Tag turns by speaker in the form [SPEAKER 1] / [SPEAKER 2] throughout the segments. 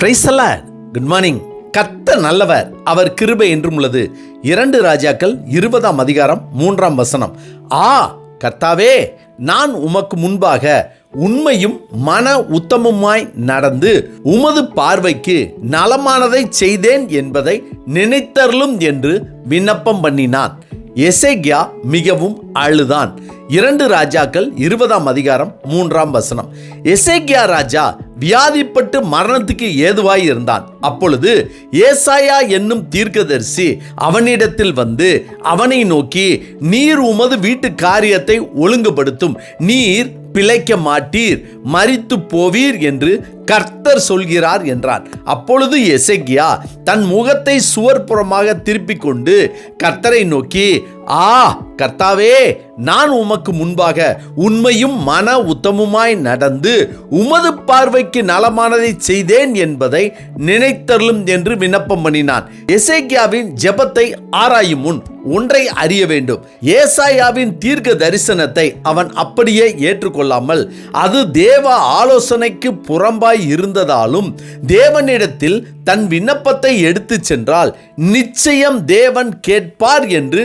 [SPEAKER 1] பிரைசல்ல good morning கத்த நல்லவர். அவர் கிருபை என்றும் உள்ளது. இரண்டு ராஜாக்கள் இருபதாம் அதிகாரம் மூன்றாம் வசனம். ஆ கர்த்தாவே நான் உமக்கு முன்பாக உண்மையும் மன உத்தமமாய் நடந்து உமது பார்வைக்கு நலமானதை செய்தேன் என்பதை நினைத்தருளும் என்று விண்ணப்பம் பண்ணினான். எசேக்கியா மிகவும் அழுதான். இரண்டு ராஜாக்கள் இருபதாம் அதிகாரம் மூன்றாம் வசனம். எசேக்கியா ராஜா வியாதிப்பட்டு மரணத்துக்கு ஏதுவாய் இருந்தான். அப்பொழுது ஏசாயா என்னும் தீர்க்கதரிசி அவனிடத்தில் வந்து அவனை நோக்கி நீர் உமது வீட்டு காரியத்தை ஒழுங்குபடுத்தும். நீர் பிழைக்க மாட்டீர். மறித்து போவீர் என்று கர்த்தர் சொல்கிறார் என்றான். அப்பொழுது எசெக்கியா தன் முகத்தை சுவர்புறமாக திருப்பிக் கொண்டு கர்த்தரை நோக்கி ஆ கர்த்தாவே நான் உமக்கு முன்பாக உண்மையும் மன உத்தமுமாய் நடந்து உமது பார்வைக்கு நலமானதை செய்தேன் என்பதை நினைத்தருளும் என்று விண்ணப்பம் பண்ணினான். எசேக்கியாவின் ஜெபத்தை ஆராயும் முன் ஒன்றை அறிய வேண்டும். ஏசாயாவின் தீர்க்க தரிசனத்தை அவன் அப்படியே ஏற்றுக்கொள்ளாமல் அது தேவ ஆலோசனைக்கு புறம்பாய் இருந்ததாலும் தேவனிடத்தில் தன் விண்ணப்பத்தை எடுத்து சென்றால் நிச்சயம் தேவன் கேட்பார் என்று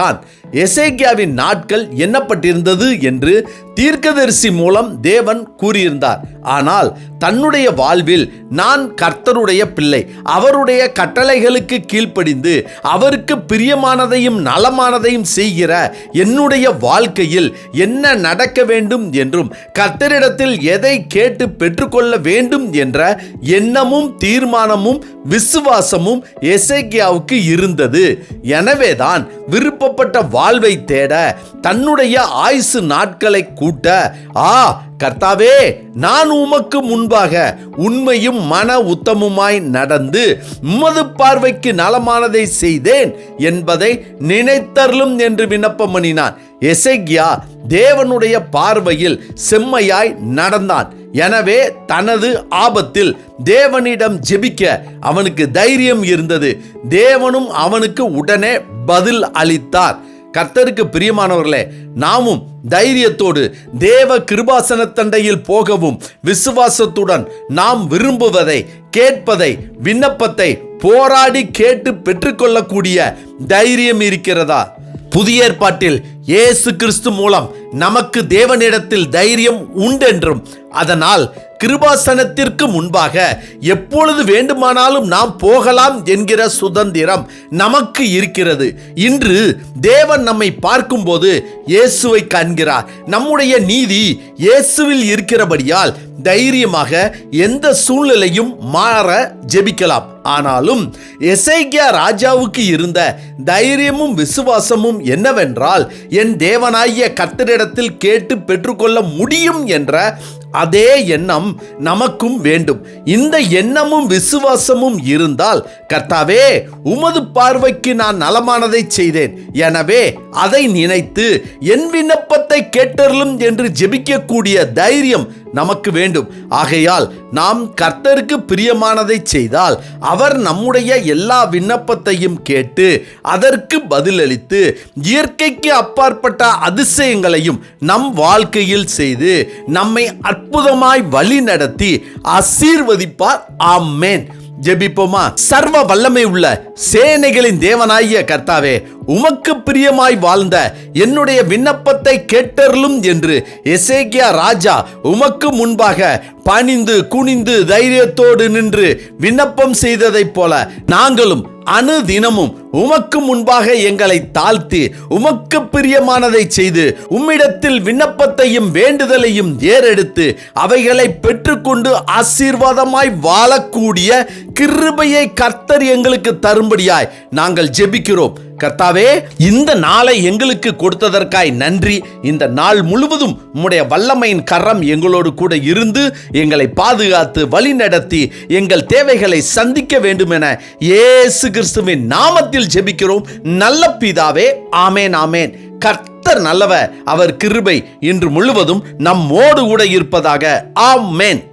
[SPEAKER 1] Allah'tan எசேக்கியாவின் நாட்கள் எண்ணப்பட்டிருந்தது என்று தீர்க்கதரிசி மூலம் தேவன் கூறியிருந்தார். ஆனால் தன்னுடைய வாழ்வில் நான் கர்த்தருடைய பிள்ளை அவருடைய கட்டளைகளுக்கு கீழ்ப்படிந்து அவருக்கு பிரியமானதையும் நலமானதையும் செய்கிற என்னுடைய வாழ்க்கையில் என்ன நடக்க வேண்டும் என்றும் கர்த்தரிடத்தில் எதை கேட்டு பெற்றுக்கொள்ள வேண்டும் என்ற எண்ணமும் தீர்மானமும் விசுவாசமும் எசேக்கியாவுக்கு இருந்தது. எனவேதான் விருப்பப்பட்ட வாழ்வை தேட தன்னுடைய ஆயுசு நாட்களை கூட்ட ஆ கர்த்தாவே நான் உமக்கு முன்பாக உண்மையும் மன உத்தமுமாய் நடந்து உமது பார்வைக்கு நலமானதை செய்தேன் என்பதை நினைத்தருளும் என்று விண்ணப்பம் பண்ணினான். தேவனுடைய பார்வையில் செம்மையாய் நடந்தான். எனவே தனது ஆபத்தில் தேவனிடம் ஜெபிக்க அவனுக்கு தைரியம் இருந்தது. தேவனும் அவனுக்கு உடனே பதில் அளித்தார். கர்த்தருக்கு பிரியமானவர்களே நாமும் தைரியத்தோடு தேவ கிருபாசன தண்டையில் போகவும் விசுவாசத்துடன் நாம் விரும்புவதை கேட்பதை விண்ணப்பத்தை போராடி கேட்டு பெற்றுக்கொள்ளக்கூடிய தைரியம் இருக்கிறதா? புதிய ஏற்பாட்டில் இயேசு கிறிஸ்து மூலம் நமக்கு தேவனிடத்தில் தைரியம் உண்டென்றும் அதனால் கிருபாசனத்திற்கு முன்பாக எப்பொழுது வேண்டுமானாலும் நாம் போகலாம் என்கிற சுதந்திரம் நமக்கு இருக்கிறது. இன்று தேவன் நம்மை பார்க்கும்போது இயேசுவை காண்கிறார். நம்முடைய நீதி இயேசுவில் இருக்கிறபடியால் தைரியமாக எந்த சூழ்நிலையும் மாற ஜெபிக்கலாம். ஆனாலும் எசைக்கியா ராஜாவுக்கு இருந்த தைரியமும் விசுவாசமும் என்னவென்றால் என் தேவனாகிய கத்தரிடத்தில் கேட்டு பெற்றுக்கொள்ள முடியும் என்ற அதே எண்ணம் நமக்கும் வேண்டும். இந்த எண்ணமும் விசுவாசமும் இருந்தால் கர்த்தாவே உமது பார்வைக்கு நான் நலமானதை செய்தேன். எனவே அதை நினைத்து என் விண்ணப்பத்தை கேட்டருளும் என்று ஜெபிக்கக்கூடிய தைரியம் நமக்கு வேண்டும். ஆகையால் நாம் கர்த்தருக்கு பிரியமானதை செய்தால் அவர் நம்முடைய எல்லா விண்ணப்பத்தையும் கேட்டு அதற்கு பதிலளித்து இயற்கைக்கு அப்பாற்பட்ட அதிசயங்களையும் நம் வாழ்க்கையில் செய்து நம்மை அற்புதமாய் வழி நடத்தி ஆசீர்வதிப்பார். ஆமேன். ஜெபிப்போமா? சர்வ வல்லமை உள்ள சேனைகளின் தேவனாகிய கர்த்தாவே உமக்கு பிரியமாய் வாழ்ந்த என்னுடைய விண்ணப்பத்தை கேட்டருளும் என்று எசேக்கியா ராஜா உமக்கு முன்பாக பணிந்து குனிந்து தைரியத்தோடு நின்று விண்ணப்பம் செய்ததைப் போல நாங்களும் அணுதினமும் உமக்கு முன்பாக எங்களை தாழ்த்தி உமக்கு பிரியமானதை செய்து உம்மிடத்தில் விண்ணப்பத்தையும் வேண்டுதலையும் ஏறெடுத்து அவைகளை பெற்றுக்கொண்டு ஆசீர்வாதமாய் வாழக்கூடிய கிருபையை கர்த்தர் எங்களுக்கு தரும்படியாய் நாங்கள் ஜெபிக்கிறோம். கர்த்தாவே இந்த நாளை எங்களுக்கு கொடுத்ததற்காய் நன்றி. இந்த நாள் முழுவதும் உம்முடைய வல்லமையின் கரம் எங்களோடு கூட இருந்து எங்களை பாதுகாத்து வழி நடத்தி எங்கள் தேவைகளை சந்திக்க வேண்டும் என இயேசு கிறிஸ்துவின் நாமத்தில் ஜெபிக்கிறோம். நல்ல பிதாவே ஆமேன் ஆமேன். கர்த்தர் நல்லவர் அவர் கிருபை இன்று முழுவதும் நம்மோடு கூட இருப்பதாக. ஆமேன்.